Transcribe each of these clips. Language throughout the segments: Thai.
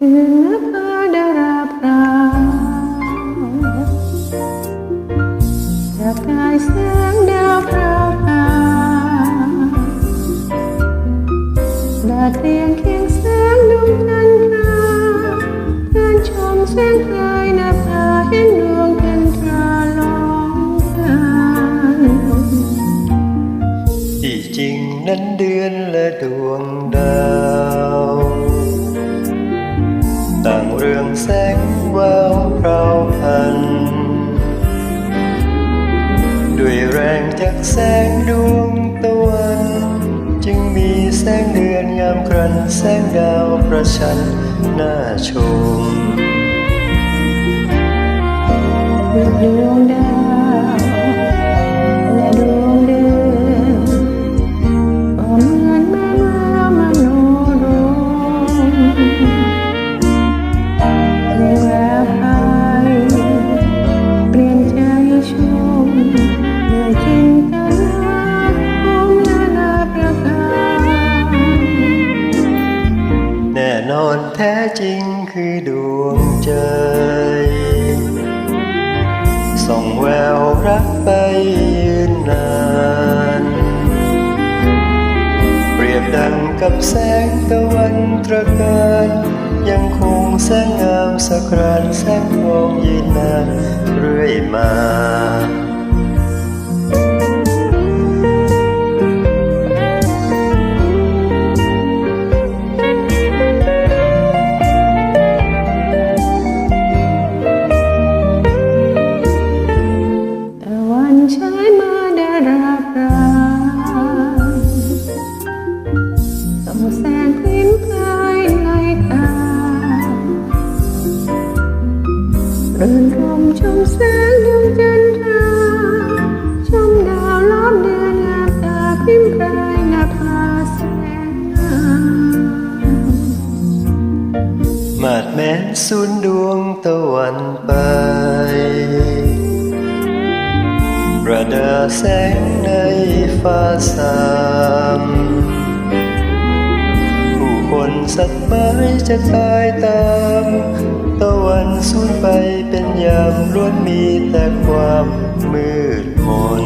คื แสงดาวพราวพราวดาเรียงเคียงแสงดวงจันทราเพื่อนชมแสงไกลนภาเห็นดวงจันทราลองกันที่จริงนั้นเดือนและดวงดาว ด้วยแรงจากแสงดวงตะวันจึงมีแสงเดือนงามครันแสงดาวประชันน่าชมดวงดาว จริงคือดวงใจส่องแววรักไปยืนนาน เปรียบดังกับแสงตะวันตระการยังคงแสงงามสกรานแสงทองยืนนานเรื่อยมา รื่นรมชมแสงดวงจันทราชมดาวล้อมเดือนงามตาพริ้งพลายนภาแสงงามมาดแม้นสูนดวงตะวันไป ประดาแสงในฟ้าสามผู้คนสัตว์ไม้จะตายตาม ตะวันสูญไปเป็นยามล้วนมีแต่ความมืดมน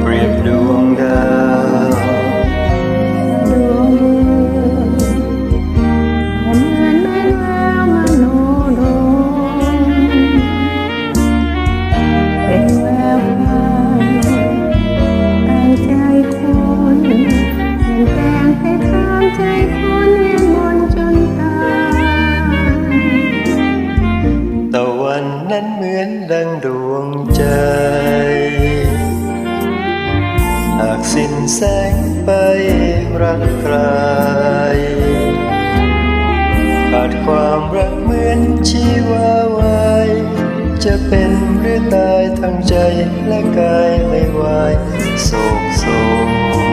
เปรียบดวงดาว มือนดังดวงใจ หากสิ้นแสงไปรักใครขาดความรักเหมือนชีวาวายจะเป็นหรือตายทั้งใจและกายไม่ไหวโศกโศก